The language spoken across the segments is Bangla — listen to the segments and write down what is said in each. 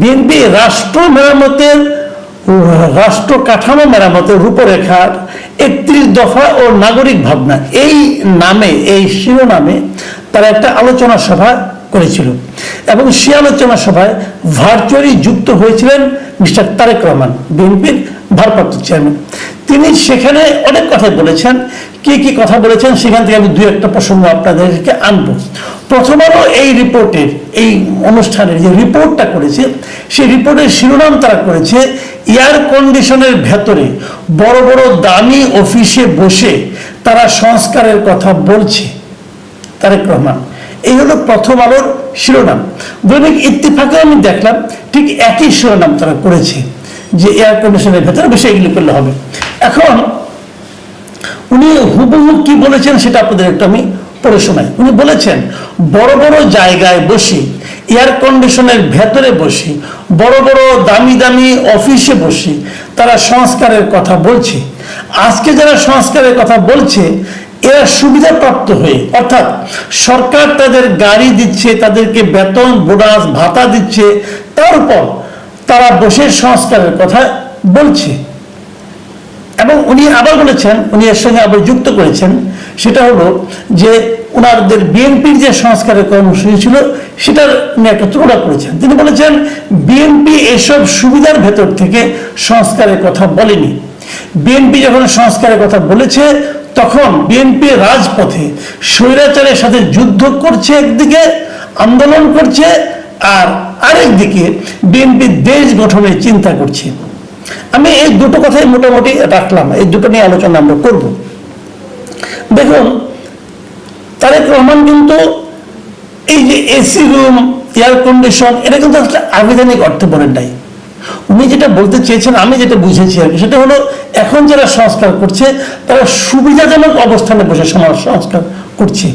বিএনপি রাষ্ট্র মেরামতের, রাষ্ট্র কাঠামো মেরামতের রূপরেখার একত্রিশ দফা ও নাগরিক ভাবনা। এই নামে, এই শিরোনামে তারা একটা আলোচনা সভা করেছিল এবং সে আলোচনা সভায় ভার্চুয়ালি যুক্ত হয়েছিলেন মিস্টার তারেক রহমান, বিএনপির ভারপ্রাপ্ত চেয়ারম্যান তিনি সেখানে অনেক কথা বলেছেন। কি কি কথা বলেছেন সেখান থেকে আমি দু একটা প্রসঙ্গ আপনাদেরকে আনব। প্রথম আলো এই রিপোর্টের এই অনুষ্ঠানের যে রিপোর্টটা করেছে, সেই রিপোর্টের শিরোনাম তারা করেছে এয়ার কন্ডিশনের ভেতরে বড় বড় দামি অফিসে বসে তারা সংস্কারের কথা বলছে। তারেক রহমান, এই হলো প্রথম আলোর শিরোনাম। দৈনিক ইত্তেফাকে আমি দেখলাম, ঠিক একই শিরোনাম তারা করেছে। যে এয়ার কন্ডিশনের ভেতরে বসে এগুলি করলে হবে। এখন উনি হুবহু কি বলেছেন সেটা আপনাদের একটু আমি পড়ে শোনাই। উনি বলেছেন, বড় বড় জায়গায় বসে এয়ার কন্ডিশনের ভেতরে বসে, বড় বড় দামি দামি অফিসে বসে, তারা সংস্কারের কথা বলছে। আজকে যারা সংস্কারের কথা বলছে, এরা সুবিধাপ্রাপ্ত হয়ে, অর্থাৎ সরকার তাদের গাড়ি দিচ্ছে, তাদেরকে বেতন, বোনাস, ভাতা দিচ্ছে, তার উপর তারা বসে সংস্কারের কথা বলছে। এবং উনি আবার বলেছেন, উনি এর সঙ্গে আবার যুক্ত করেছেন, সেটা হলো যে ওনাদের বিএনপির যে সংস্কারের কর্মসূচি ছিল, সেটার উনি একটা তুলনা করেছেন। তিনি বলেছেন, বিএনপি এসব সুবিধার ভেতর থেকে সংস্কারের কথা বলেনি। বিএনপি যখন সংস্কারের কথা বলেছে, তখন বিএনপি রাজপথে স্বৈরাচারের সাথে যুদ্ধ করছে একদিকে, আন্দোলন করছে আর আরেকদিকে বিএনপি দেশ গঠনের চিন্তা করছে। আমি এই দুটো কথাই মোটামুটি রাখলাম, এই দুটো নিয়ে আলোচনা আমরা করব। দেখুন, তারেক রহমান কিন্তু এই যে এসি রুম, এয়ার কন্ডিশন, এটা কিন্তু আসলে আবেদনিক অর্থে বলেন নাই। উনি যেটা বলতে চেয়েছেন, আমি যেটা বুঝেছি আর সেটা হলো এখন যারা সংস্কার করছে, তারা সুবিধাজনক অবস্থানে বসে সমাজ সংস্কার করছে।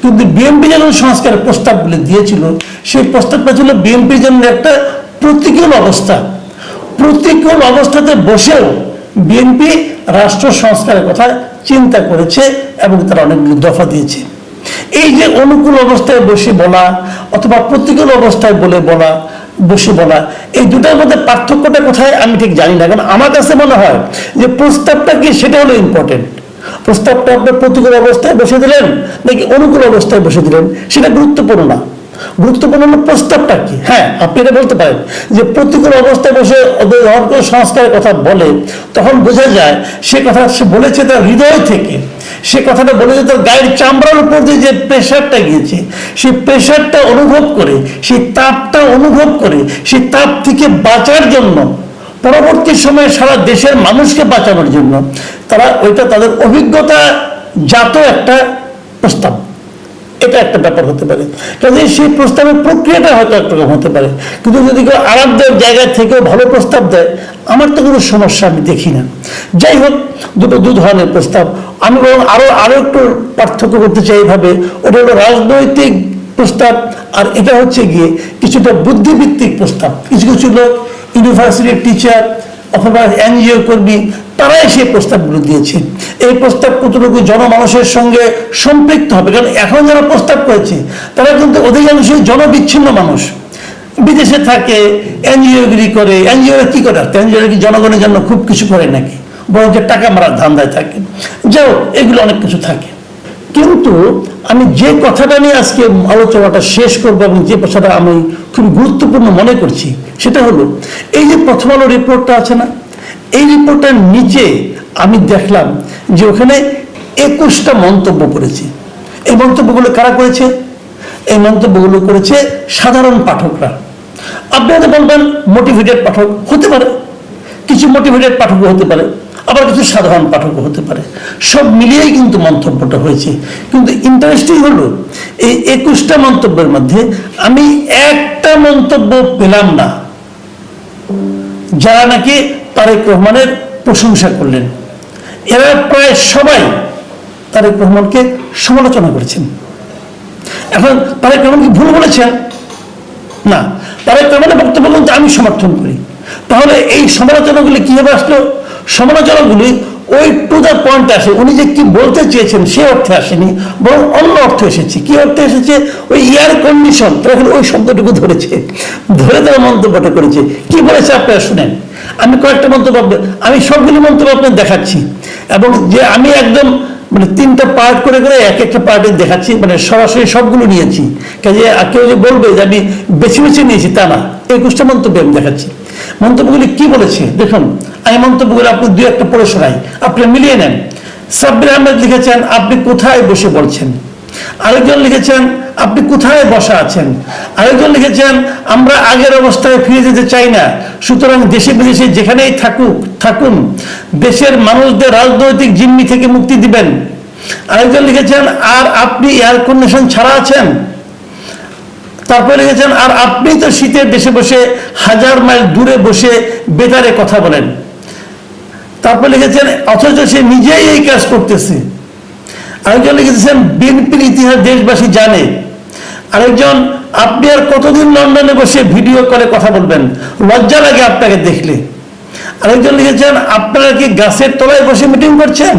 কিন্তু বিএনপি যখন সংস্কারের প্রস্তাবগুলি দিয়েছিল, সেই প্রস্তাবটা ছিল বিএনপির জন্য একটা প্রতিকূল অবস্থা। প্রতিকূল অবস্থাতে বসেও বিএনপি রাষ্ট্র সংস্কারের কথা চিন্তা করেছে এবং তারা অনেকগুলি দফা দিয়েছে। এই যে অনুকূল অবস্থায় বসে বলা অথবা প্রতিকূল অবস্থায় বলে বলা, বসে বলা, এই দুটার মধ্যে পার্থক্যটা কোথায় আমি ঠিক জানি না, কারণ আমার কাছে মনে হয় যে প্রস্তাবটা কি সেটা হলো ইম্পর্টেন্ট প্রস্তাবটা আপনার প্রতিকূল অবস্থায় বসে দিলেন নাকি অনুকূল অবস্থায় বসে দিলেন? সেটা গুরুত্বপূর্ণ না। গুরুত্বপূর্ণ প্রস্তাবটা কি? হ্যাঁ আপনি এটা বলতে পারেন যে প্রতিকূল অবস্থায় বসে যখন সংস্কারের কথা বলে তখন বোঝা যায় সে কথা সে বলেছে তার হৃদয় থেকে। সে কথাটা বলেছে তার গায়ের চামড়ার উপর দিয়ে যে প্রেশারটা গিয়েছে, সেই প্রেশারটা অনুভব করে, সেই তাপটা অনুভব করে, সেই তাপ থেকে বাঁচার জন্য, পরবর্তী সময়ে সারা দেশের মানুষকে বাঁচানোর জন্য তারা ওইটা তাদের অভিজ্ঞতা জাত একটা প্রস্তাব। এটা একটা ব্যাপার হতে পারে। কাজে সেই প্রস্তাবের প্রক্রিয়াটা হয়তো একরকম হতে পারে। কিন্তু যদি কেউ আরামদায়ক জায়গা থেকেও ভালো প্রস্তাব দেয়, আমার তো কোনো সমস্যা আমি দেখি না। যাই হোক, দুটো দু ধরনের প্রস্তাব। আমি বরং আরও আরও একটু পার্থক্য করতে চাই এইভাবে। ওটা হলো রাজনৈতিক প্রস্তাব, আর এটা হচ্ছে গিয়ে কিছুটা বুদ্ধিভিত্তিক প্রস্তাব। কিছু কিছু লোক ইউনিভার্সিটির টিচার অথবা এনজিও কর্মী, তারাই সেই প্রস্তাবগুলো দিয়েছে। এই প্রস্তাব কতটুকু জনমানুষের সঙ্গে সম্পৃক্ত হবে? কারণ এখন যারা প্রস্তাব করেছে, তারা কিন্তু অধিকাংশই জনবিচ্ছিন্ন মানুষ। বিদেশে থাকে এনজিওগিরি করে এনজিও কি করে? এনজিও কি জনগণের জন্য খুব কিছু করে নাকি? বরং যে টাকা মারার ধান্দায় থাকে। হোক, এগুলো অনেক কিছু থাকে। কিন্তু আমি যে কথাটা নিয়ে আজকে আলোচনাটা শেষ করব এবং যে কথাটা আমি খুব গুরুত্বপূর্ণ মনে করছি, সেটা হলো, এই যে প্রথম আলো রিপোর্টটা আছে না, এই রিপোর্টের নিচে আমি দেখলাম যে ওখানে একুশটা মন্তব্য করেছে। এই মন্তব্যগুলো কারা করেছে? এই মন্তব্যগুলো করেছে সাধারণ পাঠকরা। আপনি হয়তো বলবেন মোটিভেটেড পাঠক হতে পারে, কিছু মোটিভেটেড পাঠকও হতে পারে। আবার কিছু সাধারণ পাঠকও হতে পারে। সব মিলিয়েই কিন্তু মন্তব্যটা হয়েছে। কিন্তু ইন্টারেস্টিং হলো, এই একুশটা মন্তব্যের মধ্যে আমি একটা মন্তব্য পেলাম না, যারা নাকি তারেক রহমানের প্রশংসা করলেন। এরা প্রায় সবাই তারেক রহমানকে সমালোচনা করেছেন। এখন তারেক রহমান কি ভুল বলেছেন? না। তারেক রহমানের বক্তব্য কিন্তু আমি সমর্থন করি। তাহলে এই সমালোচনাগুলি কীভাবে আসলো? সমালোচনাগুলি ওই টু দ্য পয়েন্ট আসে। উনি যে কি বলতে চেয়েছেন সে অর্থে আসেনি, বরং অন্য অর্থ এসেছে। কি অর্থে এসেছে? ওই এয়ার কন্ডিশন তখন ওই শব্দটুকু ধরেছে, ধরে তারা মন্তব্যটা করেছে। কি বলেছে আপনারা শুনেন। আমি কয়েকটা মন্তব্য, আমি সবগুলি মন্তব্য আপনার দেখাচ্ছি। এবং যে আমি একদম মানে তিনটা পার্ট করে করে এক একটা পার্টে দেখাচ্ছি মানে সরাসরি সবগুলো নিয়েছি। কাজে কেউ যে বলবে যে আমি বেছে বেছে নিয়েছি, তা না। একুশটা মন্তব্য আমি দেখাচ্ছি। মন্তব্যগুলি কি বলেছে? দেখুন, আমি মন্তব্যগুলো আপনি দু একটা পড়ে শোনাই। আপনি মিলিয়ে নেন। সাব্বির আহমেদ লিখেছেন, আপনি কোথায় বসে বলছেন আরেকজন লিখেছেন, আপনি কোথায় বসা আছেন? আরেকজন লিখেছেন, আমরা আগের অবস্থায় ফিরে যেতে চাই না, সুতরাং দেশে বিদেশে যেখানেই থাকুক, থাকুন। দেশের মানুষদের রাজনৈতিক জিম্মি থেকে মুক্তি দিবেন। আরেকজন লিখেছেন, আর আপনি এয়ার কন্ডিশন ছাড়া আছেন? তারপরে লিখেছেন, আর আপনি তো শীতের দেশে বসে হাজার মাইল দূরে বসে বেতারে কথা বলেন। তারপর লিখেছেন, অথচ সে নিজেই এই কাজ করতেছে। আরেকজন লিখেছেন, বিএনপির ইতিহাস দেশবাসী জানে। আরেকজন, আপনি আর কতদিন লন্ডনে বসে ভিডিও করে কথা বলবেন? লজ্জা লাগে আপনাকে দেখলে। আরেকজন লিখেছেন, আপনারা কি গাছের তলায় বসে মিটিং করছেন?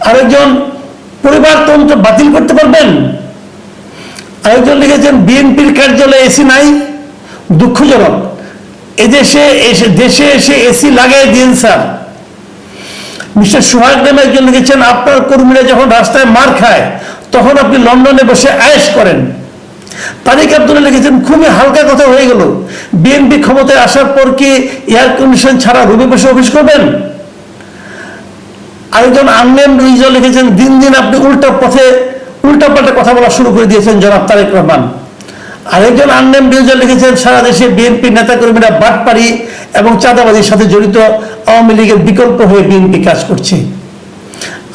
আরেকজন পরিবারতন্ত্র বাতিল করতে পারবেন? আরেকজন লিখেছেন, বিএনপির কার্যালয়ে এসি নাই? দুঃখজনক। এদেশে এসে, দেশে এসে এসি লাগাই দিন স্যার। মিস্টার সোহাগ নামে একজন লিখেছেন, আপনার কর্মীরা যখন রাস্তায় মার খায়, তখন আপনি লন্ডনে বসে আয়েস করেন। তারিক আব্দুল্লাহ লিখেছেন, খুবই হালকা কথা হয়ে গেল। বিএনপি ক্ষমতায় আসার পর কি এয়ার কন্ডিশন ছাড়া রুমে বসে অফিস করবেন? আরেকজন আনলেন লিখেছেন, দিন দিন আপনি উল্টা পথে উল্টা পাল্টা কথা বলা শুরু করে দিয়েছেন জনাব তারেক রহমান। আরেকজন আনলেন রিজল লিখেছেন, সারা দেশে বিএনপি নেতাকর্মীরা বাটপাড়ি এবং চাঁদাবাজির সাথে জড়িত আওয়ামী লীগের বিকল্প হয়ে বিএনপি কাজ করছে।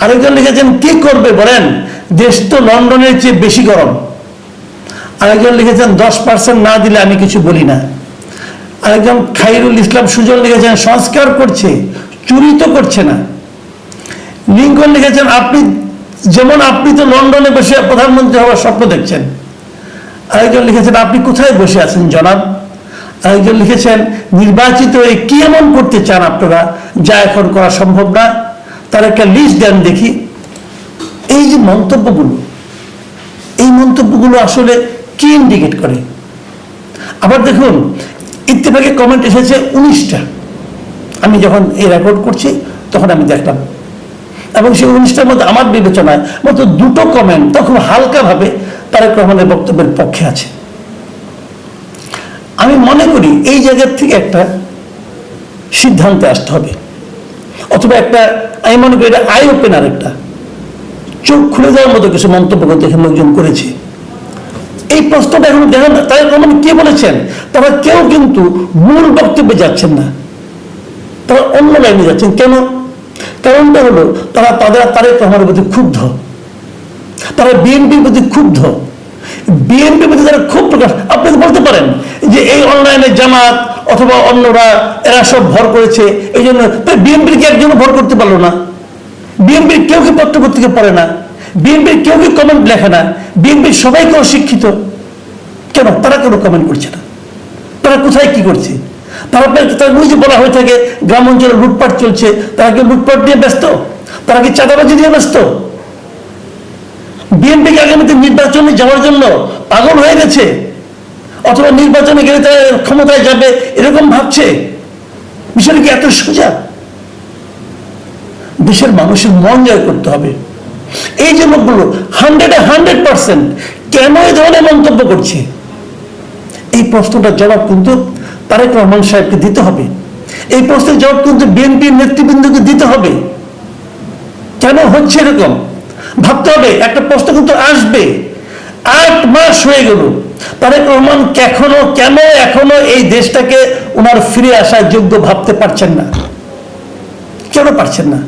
আরেকজন লিখেছেন, কি করবে বলেন? দেশ তো লন্ডনের চেয়ে বেশি গরম। আরেকজন লিখেছেন, দশ পার্সেন্ট না দিলে আমি কিছু বলি না। আরেকজন খাইরুল ইসলাম সুজন লিখেছেন, সংস্কার করছে, চুরি তো করছে না। লিঙ্কন লিখেছেন, আপনি, যেমন আপনি তো লন্ডনে বসে প্রধানমন্ত্রী হওয়ার স্বপ্ন দেখছেন। আরেকজন লিখেছেন, আপনি কোথায় বসে আছেন, জনাব? আরেকজন লিখেছেন, নির্বাচিত হয়ে কি এমন করতে চান আপনারা যা এখন করা সম্ভব না? তার একটা লিস্ট দেন দেখি। এই যে মন্তব্যগুলো, এই মন্তব্যগুলো আসলে কি ইন্ডিকেট করে? আবার দেখুন ইত্তেফাকে কমেন্ট এসেছে উনিশটা। আমি যখন এই রেকর্ড করছি, তখন আমি দেখলাম। এবং সেই উনিশটার মধ্যে আমার বিবেচনায় মতো দুটো কমেন্ট তখন হালকাভাবে তারেক রহমানের বক্তব্যের পক্ষে আছে। আমি মনে করি এই জায়গার থেকে একটা সিদ্ধান্তে আসতে হবে। অথবা একটা, আমি মনে করি এটা আই ওপেনার একটা। চোখ খুলে যাওয়ার মতো কিছু মন্তব্য কিন্তু এখানে লোকজন করেছে। এই প্রশ্নটা এখন দেখেন, তারেক রহমান কে বলেছেন? তারা কেউ কিন্তু মূল বক্তব্যে যাচ্ছেন না। তারা অন্য লাইনে যাচ্ছেন। কেন? কারণটা হলো, তারা, তাদের, তারেক রহমানের প্রতি ক্ষুব্ধ। তারা বিএনপির প্রতি ক্ষুব্ধ। বিএনপির প্রতি তারা ক্ষোভ প্রকাশ, আপনি তো বলতে পারেন যে এই অনলাইনে জামাত অথবা অন্যরা, এরা সব ভর করেছে এই জন্য বিএনপির কি একজনও ভর করতে পারল না। বিএনপির কেউ কি পত্র পত্রিকা পড়ে না? বিএনপির কেউ কি কমেন্ট লেখে না? বিএনপির সবাই কেউ শিক্ষিত কেন? তারা কেন কমেন্ট করছে না? তারা কোথায় কি করছে? তারা তারা বলা হয়ে থাকে, গ্রাম অঞ্চলে লুটপাট চলছে, তারা কি লুটপাট নিয়ে ব্যস্ত? তারা কি চাঁদাবাজি নিয়ে ব্যস্ত? বিএনপিকে আগামীতে নির্বাচনে যাওয়ার জন্য পাগল হয়ে গেছে? অথবা নির্বাচনে গেলে তারা ক্ষমতায় যাবে এরকম ভাবছে? বিষয়টা কি এত সোজা? দেশের মানুষের মন জয় করতে হবে। এই যে লোকগুলো হান্ড্রেডে হান্ড্রেড পার্সেন্ট কেন এই ধরনের মন্তব্য করছে? এই প্রশ্নটার জবাব কিন্তু তারেক রহমান সাহেবকে দিতে হবে। এই প্রশ্নের জবাব কিন্তু বিএনপির নেতৃবৃন্দকে দিতে হবে। কেন হচ্ছে এরকম? ভাবতে হবে, একটা প্রশ্ন কিন্তু আসবে। আট মাস হয়ে গেল। তারেক রহমান এখনও কেন, এখনও এই দেশটাকে ওনার ফিরে আসার যোগ্য ভাবতে পারছেন না? কেন পারছেন না?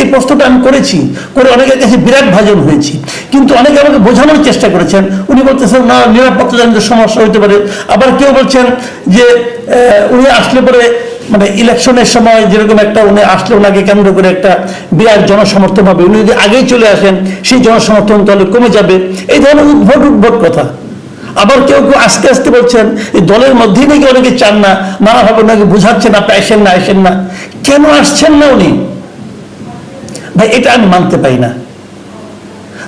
এই প্রশ্নটা আমি করেছি, করে অনেকের কাছে বিরাট ভাজন হয়েছি। কিন্তু অনেকে আমাকে বোঝানোর চেষ্টা করেছেন। উনি বলতেছেন, না নিরাপত্তাজনিত সমস্যা হতে পারে। আবার কেউ বলছেন যে উনি আসলে পরে মানে ইলেকশনের সময় যেরকম একটা উনি আসলে ওনাকে কেন্দ্র করে একটা বিরাট জনসমর্থন হবে। উনি যদি আগেই চলে আসেন, সেই জনসমর্থন তাহলে কমে যাবে। এই ধরনের উদ্ভট উদ্ভট কথা। আবার কেউ কেউ আস্তে আস্তে বলছেন, এই দলের মধ্যেই নাকি অনেকে চান না, নানাভাবে নাকি বুঝাচ্ছেন, আপনি আসেন না আসেন না। কেন আসছেন না উনি? ভাই, এটা আমি মানতে পাই না।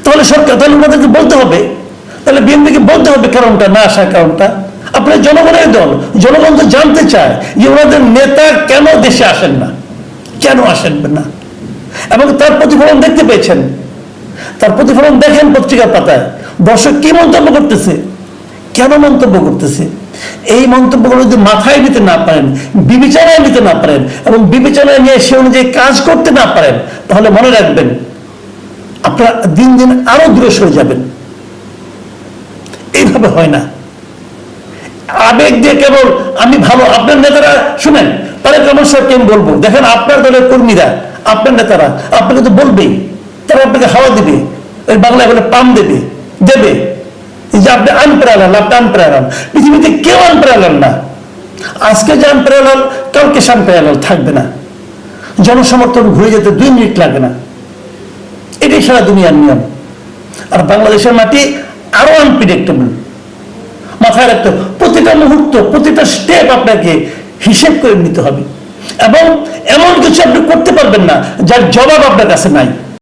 তাহলে সরকার, তাহলে ওনাদেরকে বলতে হবে। তাহলে বিএনপিকে বলতে হবে কারণটা, না আসার কারণটা। আপনার জনগণের দল, জনগণ তো জানতে চায় যে ওনাদের নেতা কেন দেশে আসেন না, কেন আসেন না? এবং তার প্রতিফলন দেখতে পেয়েছেন। তার প্রতিফলন দেখেন পত্রিকার পাতায়। দর্শক কি মন্তব্য করতেছে? কেন মন্তব্য করতেছে? এই মন্তব্যগুলো যদি মাথায় নিতে না পারেন, বিবেচনায় নিতে না পারেন এবং বিবেচনায় নিয়ে সে অনুযায়ী কাজ করতে না পারেন, তাহলে মনে রাখবেন, আপনারা দিন দিন আরও দূরে সরে যাবেন। এইভাবে হয় না। আবেগ দিয়ে কেবল আমি ভালো, আপনার নেতারা, শুনেন, তারেক রহমান সাহেবকে আমি বলব, দেখেন আপনার দলের কর্মীরা, আপনার নেতারা আপনাকে তো বলবেই, তারা আপনাকে হাওয়া দিবে ওই বাংলায় বলে পাম দেবে দেবে। যে আপনি আনপ্রেরাল আপনি আনপ্রেরাল পৃথিবীতে কেউ আনপ্রেরাল না। আজকে যে আনপ্রেরাল কালকে সে আনপ্রেরাল থাকবে না। জনসমর্থন ঘুরে যেতে দুই মিনিট লাগে না। এটাই সারা দুনিয়ার নিয়ম। আর বাংলাদেশের মাটি আরও আনপ্রিডিক্টেবল মাথায় রাখতে। প্রতিটা মুহূর্ত, প্রতিটা স্টেপ আপনাকে হিসেব করে নিতে হবে। এবং এমন কিছু আপনি করতে পারবেন না, যার জবাব আপনার কাছে নাই।